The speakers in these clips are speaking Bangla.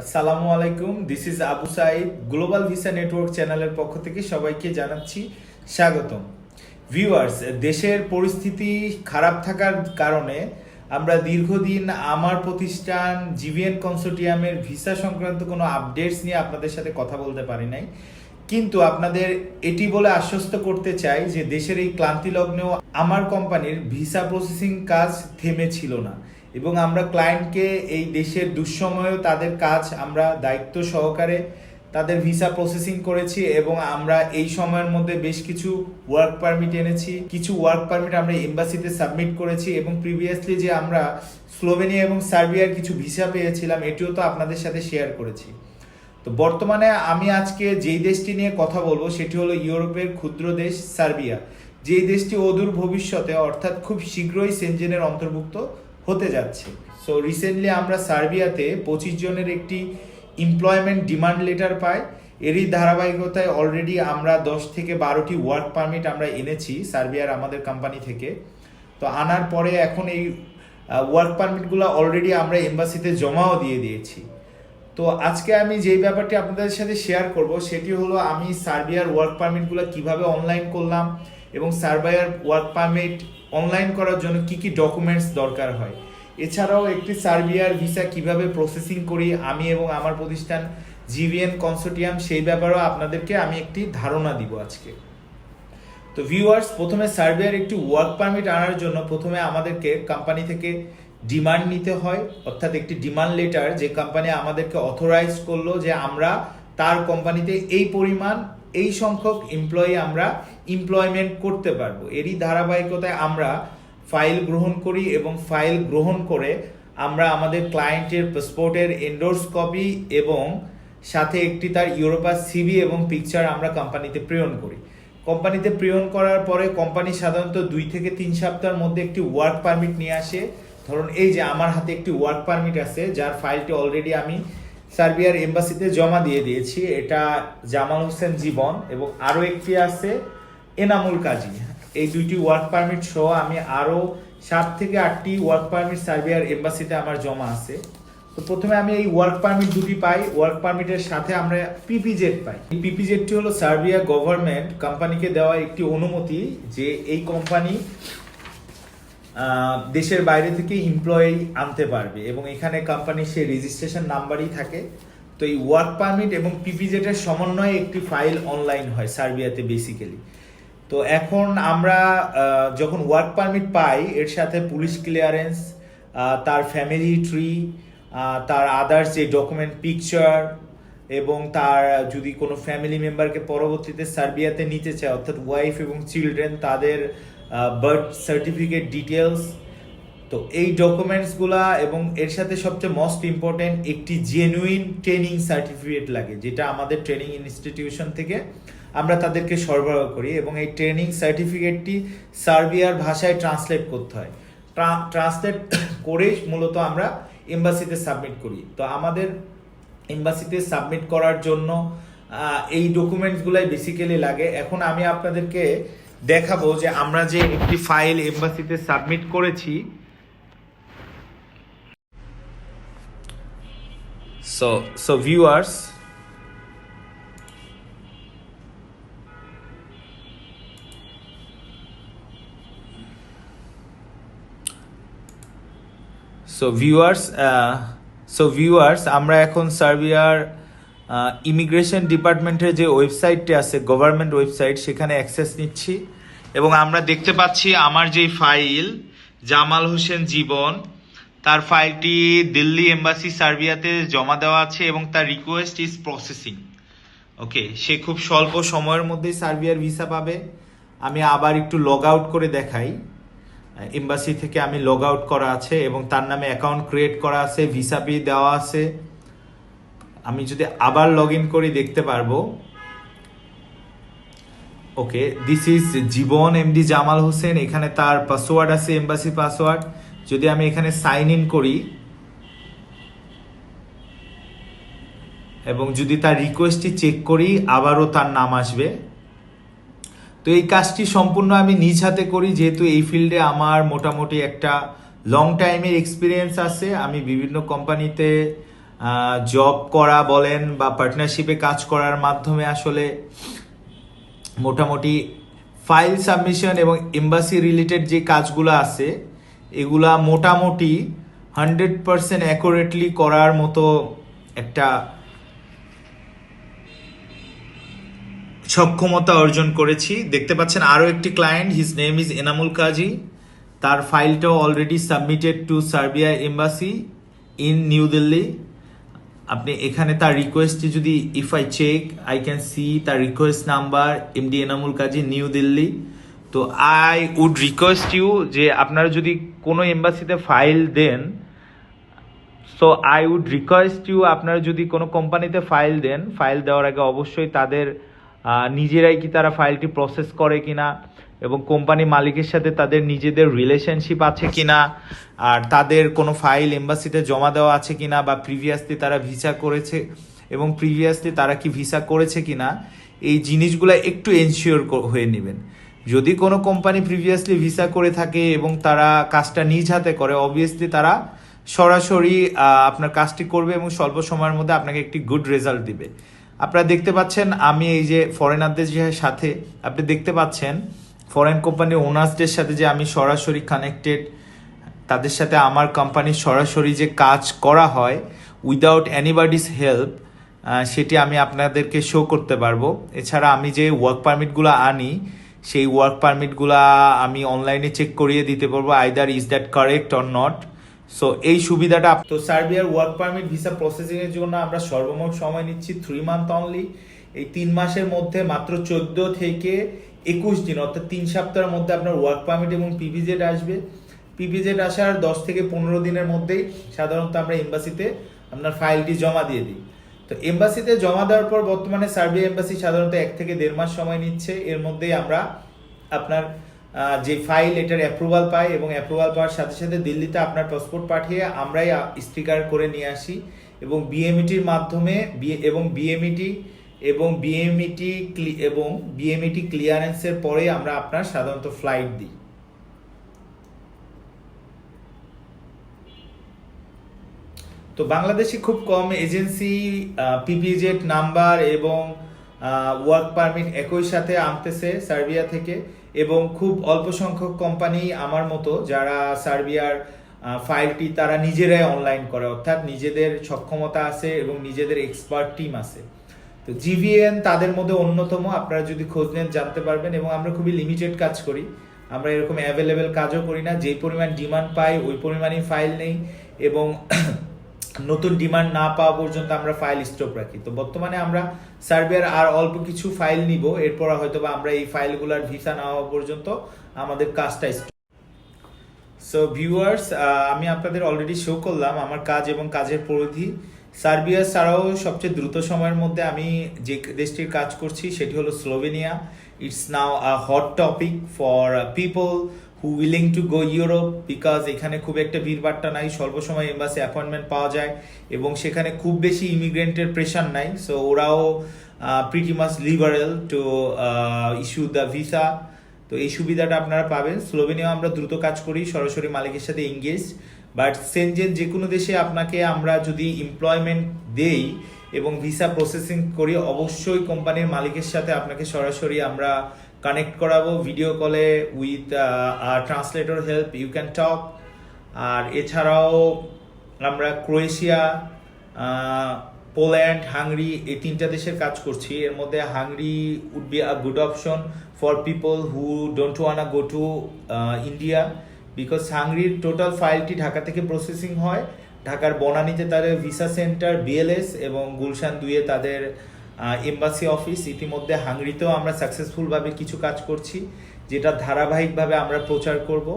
আসসালামু আলাইকুম this is Abu Saeed global visa network চ্যানেলের পক্ষ থেকে সবাইকে জানাচ্ছি স্বাগতম। ভিউয়ার্স দেশের পরিস্থিতি খারাপ থাকার কারণে আমরা দীর্ঘদিন আমার প্রতিষ্ঠান জিভিএন কনসোর্টিয়ামের ভিসা সংক্রান্ত কোনো আপডেটস নিয়ে আপনাদের সাথে কথা বলতে পারি নাই। কিন্তু আপনাদের এটি বলে আশ্বস্ত করতে চাই যে দেশের এই ক্লান্তি লগ্নেও আমার কোম্পানির ভিসা প্রসেসিং কাজ থেমে ছিল না। এবং আমরা ক্লায়েন্টকে এই দেশের দুঃসময়েও তাদের কাজ আমরা দায়িত্ব সহকারে তাদের ভিসা প্রসেসিং করেছি এবং আমরা এই সময়ের মধ্যে বেশ কিছু ওয়ার্ক পারমিট এনেছি। কিছু ওয়ার্ক পারমিট আমরা এম্বাসিতে সাবমিট করেছি এবং প্রিভিয়াসলি যে আমরা স্লোভেনিয়া এবং সার্বিয়ার কিছু ভিসা পেয়েছিলাম, এটিও তো আপনাদের সাথে শেয়ার করেছি। তো বর্তমানে আমি আজকে যেই দেশটি নিয়ে কথা বলব, সেটি হলো ইউরোপের ক্ষুদ্র দেশ সার্বিয়া যেই দেশটি অদূর ভবিষ্যতে, অর্থাৎ খুব শীঘ্রই সেনজেনের অন্তর্ভুক্ত হতে যাচ্ছে। সো রিসেন্টলি আমরা সার্বিয়াতে পঁচিশ জনের একটি এমপ্লয়মেন্ট ডিমান্ড লেটার পাই। এরই ধারাবাহিকতায় অলরেডি আমরা দশ থেকে বারোটি ওয়ার্ক পারমিট আমরা এনেছি সার্বিয়ার আমাদের কোম্পানি থেকে। তো আনার পরে এখন এই ওয়ার্ক পারমিটগুলো অলরেডি আমরা এম্বাসিতে জমাও দিয়ে দিয়েছি। তো আজকে আমি যেই ব্যাপারটি আপনাদের সাথে শেয়ার করব, সেটি হলো আমি সার্বিয়ার ওয়ার্ক পারমিটগুলো কীভাবে অনলাইন করলাম এবং সার্বিয়ার ওয়ার্ক পারমিট অনলাইন করার জন্য কি কি ডকুমেন্টস দরকার হয়। এছাড়াও একটি সার্বিয়ার ভিসা কীভাবে প্রসেসিং করি, আমি এবং আমার প্রতিষ্ঠান জিভিএন কনসোটিয়াম সেই ব্যাপারেও আপনাদেরকে আমি একটি ধারণা দিব আজকে। তো ভিউয়ার্স, প্রথমে সার্বিয়ার একটি ওয়ার্ক পারমিট আনার জন্য প্রথমে আমাদেরকে কোম্পানি থেকে ডিমান্ড নিতে হয়, অর্থাৎ একটি ডিমান্ড লেটার যে কোম্পানি আমাদেরকে অথরাইজ করল যে আমরা তার কোম্পানিতে এই পরিমাণ এই সংখ্যক এমপ্লয়ি আমরা এমপ্লয়মেন্ট করতে পারব। এরই ধারাবাহিকতায় আমরা ফাইল গ্রহণ করি এবং ফাইল গ্রহণ করে আমরা আমাদের ক্লায়েন্টের পাসপোর্টের এন্ডোর্স কপি এবং সাথে একটি তার ইউরোপার সিবি এবং পিকচার আমরা কোম্পানিতে প্রেরণ করি। কোম্পানিতে প্রেরণ করার পরে কোম্পানি সাধারণত দুই থেকে তিন সপ্তাহের মধ্যে একটি ওয়ার্ক পারমিট নিয়ে আসে। ধরুন এই যে আমার হাতে একটি ওয়ার্ক পারমিট আছে, যার ফাইলটি অলরেডি আমি সার্বিয়ার এম্বাসিতে জমা দিয়ে দিয়েছি। এটা জামাল হোসেন জীবন এবং আরও একটি আছে এনামুল কাজী। এই দুইটি ওয়ার্ক পারমিট সহ আমি আরও সাত থেকে আটটি ওয়ার্ক পারমিট সার্বিয়ার এম্বাসিতে আমার জমা আছে। তো প্রথমে আমি এই ওয়ার্ক পারমিট দুটি পাই। ওয়ার্ক পারমিটের সাথে আমরা পিপিজেড পাই। এই পিপিজেডটি হলো সার্বিয়া গভর্নমেন্ট কোম্পানিকে দেওয়া একটি অনুমতি যে এই কোম্পানি দেশের বাইরে থেকে এমপ্লয়ি আনতে পারবে এবং এখানে কোম্পানির সে রেজিস্ট্রেশন নাম্বারই থাকে। তো এই ওয়ার্ক পারমিট এবং পিপিজেটের সমন্বয়ে একটি ফাইল অনলাইন হয় সার্বিয়াতে বেসিক্যালি তো এখন আমরা যখন ওয়ার্ক পারমিট পাই, এর সাথে পুলিশ ক্লিয়ারেন্স তার ফ্যামিলি ট্রি তার আদার্স যে ডকুমেন্ট পিকচার এবং তার যদি কোনো ফ্যামিলি মেম্বারকে পরবর্তীতে সার্বিয়াতে নিতে চায়, অর্থাৎ ওয়াইফ এবং চিলড্রেন তাদের বার্থ সার্টিফিকেট ডিটেলস তো এই ডকুমেন্টসগুলা এবং এর সাথে সবচেয়ে মোস্ট ইম্পর্টেন্ট একটি জেনুইন ট্রেনিং সার্টিফিকেট লাগে, যেটা আমাদের ট্রেনিং ইনস্টিটিউশন থেকে আমরা তাদেরকে সরবরাহ করি এবং এই ট্রেনিং সার্টিফিকেটটি সার্বিয়ার ভাষায় ট্রান্সলেট করতে হয়। ট্রান্সলেট করে মূলত আমরা এম্বাসিতে সাবমিট করি। তো আমাদের এম্বাসিতে সাবমিট করার জন্য এই ডকুমেন্টসগুলাই বেসিক্যালি লাগে। এখন আমি আপনাদেরকে দেখাবো যে আমরা যে একটি ফাইল এম্বাসিতে সাবমিট করেছি। So so viewers so viewers so viewers আমরা এখন সার্বিয়ার ইমিগ্রেশন ডিপার্টমেন্টের যে ওয়েবসাইটটি আছে গভর্নমেন্ট ওয়েবসাইট সেখানে অ্যাক্সেস নিচ্ছি। এবং আমরা দেখতে পাচ্ছি আমার যে ফাইল জামাল হোসেন জীবন, তার ফাইলটি দিল্লি এম্বাসি সার্বিয়াতে জমা দেওয়া আছে এবং তার রিকোয়েস্ট ইজ প্রসেসিং ওকে সে খুব স্বল্প সময়ের মধ্যেই সার্বিয়ার ভিসা পাবে। আমি আবার একটু লগ আউট করে দেখাই। এম্বাসি থেকে আমি লগ আউট করা আছে এবং তার নামে অ্যাকাউন্ট ক্রিয়েট করা আছে ভিসা পি দেওয়া আছে। আমি যদি আবার লগ ইন করি দেখতে পারব। Okay this is Jibon MD Jamal Hossain, এখানে তার পাসওয়ার্ড আছে এম্বাসি পাসওয়ার্ড যদি আমি এখানে সাইন ইন করি, এবং যদি তার রিকোয়েস্টটি চেক করি, আবারও তার নাম আসবে। তো এই কাজটি সম্পূর্ণ আমি নিজ হাতে করি, যেহেতু এই ফিল্ডে আমার মোটামুটি একটা লং টাইমের এক্সপিরিয়েন্স আছে। আমি বিভিন্ন কোম্পানিতে জব করা বলেন বা পার্টনারশিপে কাজ করার মাধ্যমে আসলে মোটামুটি ফাইল সাবমিশন এবং এম্বাসি রিলেটেড যে কাজগুলো আছে, এগুলা মোটামুটি হান্ড্রেড পারসেন্ট অ্যাকুরেটলি করার মতো একটা সক্ষমতা অর্জন করেছি। দেখতে পাচ্ছেন আরও একটি client his name is Enamul Kazi তার ফাইলটাও already submitted to Serbia embassy in New Delhi আপনি এখানে তার রিকোয়েস্টটি যদি if I check I can see তার request number MD Enamul Kazi New Delhi তো আই উড রিকোয়েস্ট ইউ যে আপনারা যদি কোনো এম্বাসিতে file then so I would request you আপনারা যদি কোনো কোম্পানিতে ফাইল দেন ফাইল দেওয়ার আগে অবশ্যই তাদের নিজেরাই কি তারা ফাইলটি প্রসেস করে কিনা এবং কোম্পানি মালিকের সাথে তাদের নিজেদের রিলেশনশিপ আছে কিনা, আর তাদের কোনো ফাইল এম্বাসিতে জমা দেওয়া আছে কিনা, বা প্রিভিয়াসলি তারা ভিসা করেছে, এবং প্রিভিয়াসলি তারা কি ভিসা করেছে কিনা, এই জিনিসগুলো একটু এনশিওর হয়ে নেবেন। যদি কোনো কোম্পানি প্রিভিয়াসলি ভিসা করে থাকে এবং তারা কাজটা নিজ হাতে করে অবভিয়াসলি তারা সরাসরি আপনার কাজটি করবে এবং স্বল্প সময়ের মধ্যে আপনাকে একটি গুড রেজাল্ট দিবে। আপনারা দেখতে পাচ্ছেন, আমি এই যে ফরেনারদের সাথে, আপনি দেখতে পাচ্ছেন ফরেন কোম্পানির ওনার্সদের সাথে যে আমি সরাসরি কানেক্টেড তাদের সাথে আমার কোম্পানির সরাসরি যে কাজ করা হয় উইদাউট এনিবডিস হেল্প সেটি আমি আপনাদেরকে শো করতে পারব। এছাড়া আমি যে ওয়ার্ক পারমিটগুলো আনি, সেই ওয়ার্ক পারমিটগুলো আমি অনলাইনে চেক করিয়ে দিতে পারব either is that correct or not so এই সুবিধাটা তো সার্বিয়ার ওয়ার্ক পারমিট ভিসা প্রসেসিংয়ের জন্য আমরা সর্বমোট সময় নিচ্ছি থ্রি মান্থ অনলি এই তিন মাসের মধ্যে মাত্র চোদ্দ থেকে একুশ দিন, অর্থাৎ তিন সপ্তাহের মধ্যে আপনার ওয়ার্ক পারমিট এবং পিভিজেড আসবে। পিভিজেড আসার দশ থেকে পনেরো দিনের মধ্যেই সাধারণত আমরা এম্বাসিতে আপনার ফাইলটি জমা দিয়ে দিই। তো এম্বাসিতে জমা দেওয়ার পর বর্তমানে সার্বিয়া এম্বাসি সাধারণত এক থেকে দেড় মাস সময় নিচ্ছে। এর মধ্যেই আমরা আপনার যে ফাইল এটার অ্যাপ্রুভাল পাই এবং অ্যাপ্রুভাল পাওয়ার সাথে সাথে দিল্লিতে আপনার পাসপোর্ট পাঠিয়ে আমরাই স্টিকার করে নিয়ে আসি। এবং বিএমইটির মাধ্যমে বি- এবং বিএমইটি এবং বিএমইটি এবং বিএমইটি ক্লিয়ারেন্সের পরে আমরা আপনার সাধারণত ফ্লাইট দিই। তো বাংলাদেশে খুব কম এজেন্সি পিপিজেড নাম্বার এবং ওয়ার্ক পারমিট একই সাথে আনতেছে সার্বিয়া থেকে এবং খুব অল্প সংখ্যক কোম্পানি আমার মতো যারা সার্বিয়ার ফাইলটি তারা নিজেরাই অনলাইন করে, অর্থাৎ নিজেদের সক্ষমতা আছে এবং নিজেদের এক্সপার্ট টিম আছে। তো জিভিএন তাদের মধ্যে অন্যতম। আপনারা যদি খোঁজ নেন, জানতে পারবেন এবং আমরা খুবই লিমিটেড কাজ করি। আমরা এরকম অ্যাভেলেবেল কাজও করি না। যেই পরিমাণ ডিমান্ড পাই, ওই পরিমাণই ফাইল নেই এবং নতুন ডিমান্ড না পাওয়া পর্যন্ত আমরা ফাইল স্টক রাখি। তো বর্তমানে আমরা সার্বিয়ার আর অল্প কিছু ফাইল নিব। এরপর হয়তো বা আমরা এই ফাইলগুলোর ভিসা না হওয়া পর্যন্ত আমাদের কাজটা সো ভিউয়ার্স আমি আপনাদের অলরেডি শো করলাম। আমার কাজ এবং কাজের পরিধি সার্বিয়া ছাড়াও সবচেয়ে দ্রুত সময়ের মধ্যে আমি যে দেশটির কাজ করছি, সেটি হলো Slovenia. It's now a hot topic for people who willing to go Europe because এখানে খুব একটা ভিড়ভাট্টা নাই, স্বল্প সময় এম্বাসি অ্যাপয়েন্টমেন্ট পাওয়া যায় এবং সেখানে খুব বেশি ইমিগ্রেন্টের প্রেশার নাই। সো ওরাও pretty much liberal to issue the visa তো এই সুবিধাটা আপনারা পাবেন। স্লোভেনিয়া আমরা দ্রুত কাজ করি, সরাসরি মালিকের সাথে এঙ্গেজ বাট সেনজেন যে কোনো দেশে আপনাকে আমরা যদি এমপ্লয়মেন্ট দেই এবং ভিসা প্রসেসিং করি, অবশ্যই কোম্পানির মালিকের সাথে আপনাকে সরাসরি আমরা কানেক্ট করাবো। ভিডিও কলে with translator help you can talk আর এছাড়াও আমরা ক্রোয়েশিয়া পোল্যান্ড হাঙ্গরি এই তিনটা দেশের কাজ করছি। এর মধ্যে Hungary would be a good option for people who don't wanna go to India because সাংরির total ফাইলটি ঢাকা থেকে প্রসেসিং হয়। ঢাকার বনানীতে তাদের ভিসা সেন্টার বিএলএস এবং গুলশান দুয়ে তাদের এম্বাসি অফিস ইতিমধ্যে হাঙ্গরিতেও আমরা সাকসেসফুলভাবে কিছু কাজ করছি, যেটা ধারাবাহিকভাবে আমরা প্রচার করব।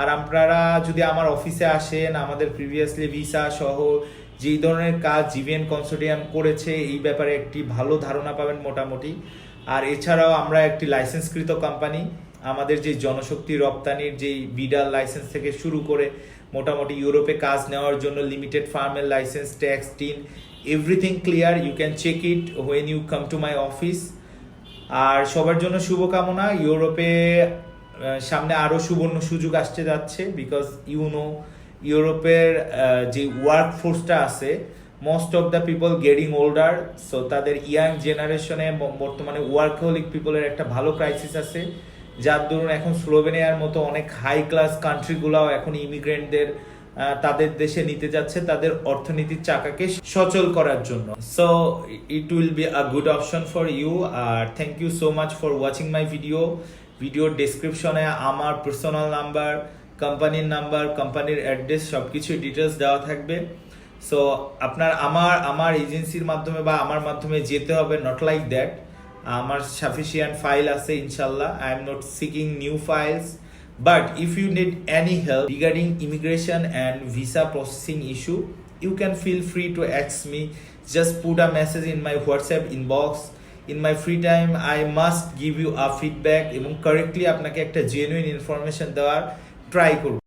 আর আপনারা যদি আমার অফিসে আসেন, আমাদের প্রিভিয়াসলি ভিসা সহ যেই ধরনের কাজ জিভিএন কনসোডিয়াম করেছে, এই ব্যাপারে একটি ভালো ধারণা পাবেন মোটামুটি। আর এছাড়াও আমরা একটি লাইসেন্সকৃত কোম্পানি আমাদের যে জনশক্তি রপ্তানির যেই বিডাল লাইসেন্স থেকে শুরু করে মোটামুটি ইউরোপে কাজ নেওয়ার জন্য লিমিটেড ফার্মের licence tax TIN everything clear you can check it when you come to my office আর সবার জন্য শুভকামনা, ইউরোপে সামনে আরও সুবর্ণ সুযোগ আসতে যাচ্ছে বিকজ ইউনো ইউরোপের যে ওয়ার্ক ফোর্সটা আছে most of the people getting older so তাদের ইয়াং জেনারেশনে বর্তমানে ওয়ার্কহলিক পিপলের একটা ভালো ক্রাইসিস আছে। যার দরুন এখন স্লোভেনিয়ার মতো অনেক হাই ক্লাস কান্ট্রিগুলাও এখন ইমিগ্রেন্টদের তাদের দেশে নিতে যাচ্ছে তাদের অর্থনীতির চাকাকে সচল করার জন্য। So it will be a good option for you R thank you so much for watching my video ভিডিওর ডেসক্রিপশনে আমার পার্সোনাল নাম্বার কোম্পানির নাম্বার কোম্পানির অ্যাড্রেস সব কিছুই ডিটেলস দেওয়া থাকবে। সো আপনার, আমার আমার এজেন্সির মাধ্যমে বা আমার মাধ্যমে যেতে হবে নট লাইক দ্যাট আমার সাফিসিয়েন্ট ফাইল আছে, ইনশাল্লাহ। I am not seeking new files but if you need any help regarding immigration and visa processing issue you can feel free to ask me. Just put a message in my whatsapp inbox. In my free time, i must give you a feedback এবং কারেক্টলি আপনাকে একটা জেনুইন ইনফরমেশন দেওয়ার ট্রাই করব।